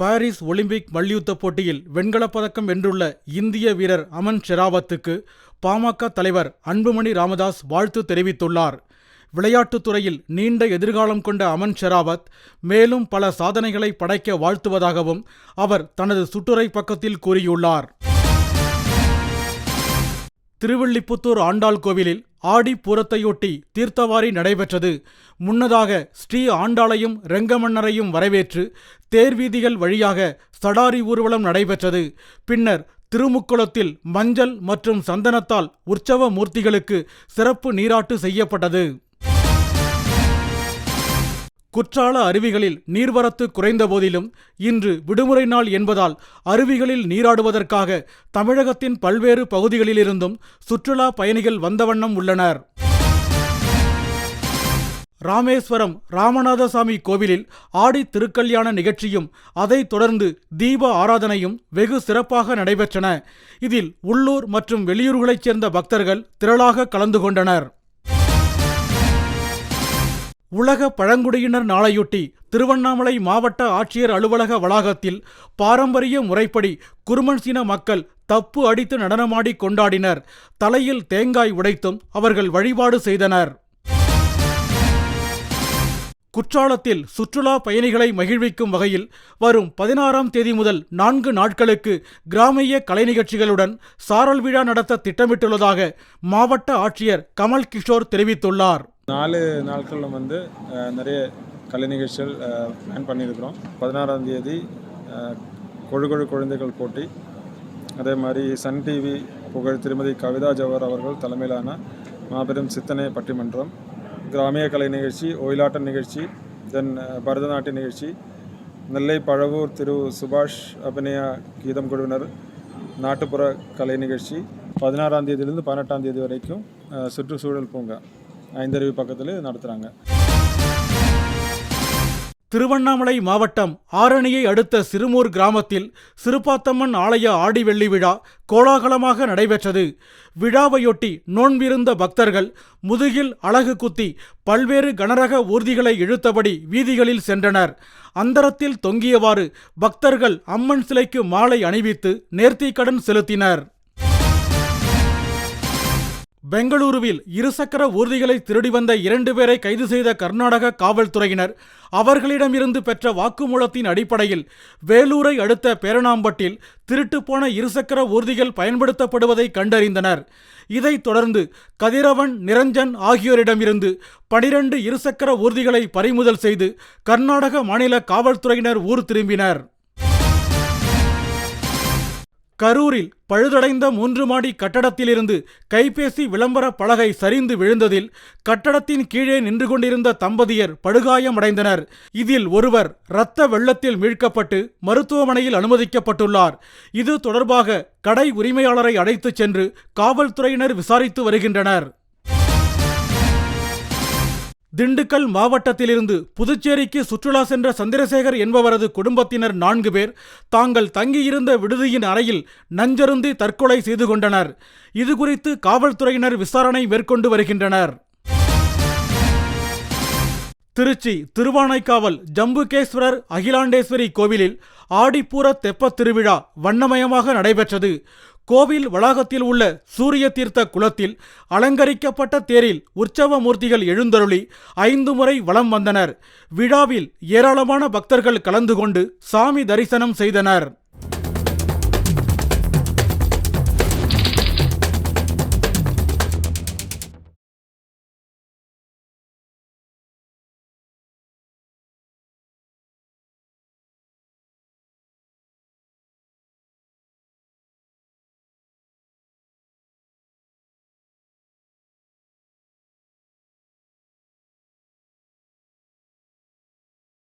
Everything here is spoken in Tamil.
பாரிஸ் ஒலிம்பிக் மல்யுத்த போட்டியில் வெண்கலப் பதக்கம் வென்றுள்ள இந்திய வீரர் அமன் ஷெராவத்துக்கு பாமக தலைவர் அன்புமணி ராமதாஸ் வாழ்த்து தெரிவித்துள்ளார். விளையாட்டுத் துறையில் நீண்ட எதிர்காலம் கொண்ட அமன் ஷெராவத் மேலும் பல சாதனைகளை படைக்க வாழ்த்துவதாகவும் அவர் தனது சுட்டுரை பக்கத்தில் கூறியுள்ளார். திருவில்லிபுத்தூர் ஆண்டாள் கோவிலில் ஆடி பூரத்தையொட்டி தீர்த்தவாரி நடைபெற்றது. முன்னதாக ஸ்ரீ ஆண்டாளையும் ரெங்கமன்னரையும் வரவேற்று தேர்வீதிகள் வழியாக சடாரி ஊர்வலம் நடைபெற்றது. பின்னர் திருமுக்குளத்தில் மஞ்சள் மற்றும் சந்தனத்தால் உற்சவ மூர்த்திகளுக்கு சிறப்பு நீராட்டு செய்யப்பட்டது. குற்றால அருவிகளில் நீர்வரத்து குறைந்த போதிலும் இன்று விடுமுறை நாள் என்பதால் அருவிகளில் நீராடுவதற்காக தமிழகத்தின் பல்வேறு பகுதிகளிலிருந்தும் சுற்றுலா பயணிகள் வந்தவண்ணம் உள்ளனர். ராமேஸ்வரம் ராமநாதசாமி கோவிலில் ஆடி திருக்கல்யாண நிகழ்ச்சியும் அதைத் தொடர்ந்து தீப ஆராதனையும் வெகு சிறப்பாக நடைபெற்றன. இதில் உள்ளூர் மற்றும் வெளியூர்களைச் சேர்ந்த பக்தர்கள் திரளாக கலந்து கொண்டனர். உலக பழங்குடியினர் நாளையொட்டி திருவண்ணாமலை மாவட்ட ஆட்சியர் அலுவலக வளாகத்தில் பாரம்பரிய முறைப்படி குருமன் சின மக்கள் தப்பு அடித்து நடனமாடி கொண்டாடினர். தலையில் தேங்காய் உடைத்தும் அவர்கள் வழிபாடு செய்தனர். குற்றாலத்தில் சுற்றுலா பயணிகளை மகிழ்விக்கும் வகையில் வரும் பதினாறாம் தேதி முதல் நான்கு நாட்களுக்கு கிராமிய கலை நிகழ்ச்சிகளுடன் சாரல் விழா நடத்த திட்டமிட்டுள்ளதாக மாவட்ட ஆட்சியர் கமல் கிஷோர் தெரிவித்துள்ளார். நாலு நாட்களில் வந்து நிறைய கலை நிகழ்ச்சிகள் பிளான் பண்ணியிருக்கிறோம். பதினாறாம் தேதி கொழுகொழு கொழு கொழு குழந்தைகள் போட்டி. அதே மாதிரி சன் டிவி புகழ் திருமதி கவிதா ஜவஹர் அவர்கள் தலைமையிலான மாபெரும் சித்தனை பட்டிமன்றம் கிராமிய கலை நிகழ்ச்சி ஒயிலாட்ட நிகழ்ச்சி தென் பரதநாட்டிய நிகழ்ச்சி நெல்லை பழவூர் திரு சுபாஷ் அபிநயா கீதம் குழுவினர் நாட்டுப்புற கலை நிகழ்ச்சி பதினாறாம் தேதியிலிருந்து பதினெட்டாம் தேதி வரைக்கும் சுற்றுச்சூழல் பூங்கா. ஐந்தருவி பக்கத்தில் நடத்துகிறாங்க திருவண்ணாமலை மாவட்டம் ஆரணியை அடுத்த சிறுமூர் கிராமத்தில் சிறுபாத்தம்மன் ஆலய ஆடி வெள்ளி விழா கோலாகலமாக நடைபெற்றது. விழாவையொட்டி நோன்பிருந்த பக்தர்கள் முதுகில் அழகு குத்தி பல்வேறு கனரக ஊர்திகளை இழுத்தபடி வீதிகளில் சென்றனர். அந்தரத்தில் தொங்கியவாறு பக்தர்கள் அம்மன் சிலைக்கு மாலை அணிவித்து நேர்த்திக்கடன் செலுத்தினர். பெங்களூருவில் இருசக்கர ஊர்திகளை திருடி வந்த இரண்டு பேரை கைது செய்த கர்நாடக காவல்துறையினர் அவர்களிடமிருந்து பெற்ற வாக்குமூலத்தின் அடிப்படையில் வேலூரை அடுத்த பேரணாம்பட்டில் திருட்டுப்போன இருசக்கர ஊர்திகள் பயன்படுத்தப்படுவதை கண்டறிந்தனர். இதைத் தொடர்ந்து கதிரவன் நிரஞ்சன் ஆகியோரிடமிருந்து பனிரண்டு இருசக்கர ஊர்திகளை பறிமுதல் செய்து கர்நாடக மாநில காவல்துறையினர் ஊர் திரும்பினர். கரூரில் பழுதடைந்த மூன்று மாடி கட்டடத்திலிருந்து கைபேசி விளம்பர பலகை சரிந்து விழுந்ததில் கட்டடத்தின் கீழே நின்று கொண்டிருந்த தம்பதியர் படுகாயமடைந்தனர். இதில் ஒருவர் இரத்த வெள்ளத்தில் மீட்கப்பட்டு மருத்துவமனையில் அனுமதிக்கப்பட்டுள்ளார். இது தொடர்பாக கடை உரிமையாளரை அழைத்துச் சென்று காவல்துறையினர் விசாரித்து வருகின்றனர். திண்டுக்கல் மாவட்டத்திலிருந்து புதுச்சேரிக்கு சுற்றுலா சென்ற சந்திரசேகர் என்பவரது குடும்பத்தினர் நான்கு பேர் தாங்கள் தங்கியிருந்த விடுதியின் அறையில் நஞ்சருந்தி தற்கொலை செய்து கொண்டனர். இதுகுறித்து காவல்துறையினர் விசாரணை மேற்கொண்டு வருகின்றனர். திருச்சி திருவானைக்காவல் ஜம்புகேஸ்வரர் அகிலாண்டேஸ்வரி கோவிலில் ஆடிப்பூர தெப்பத் திருவிழா வண்ணமயமாக நடைபெற்றது. கோவில் வளாகத்தில் உள்ள சூரிய தீர்த்த குளத்தில் அலங்கரிக்கப்பட்ட தேரில் உற்சவ மூர்த்திகள் எழுந்தருளி ஐந்து முறை வலம் வந்தனர். விழாவில் ஏராளமான பக்தர்கள் கலந்து கொண்டு சாமி தரிசனம் செய்தனர்.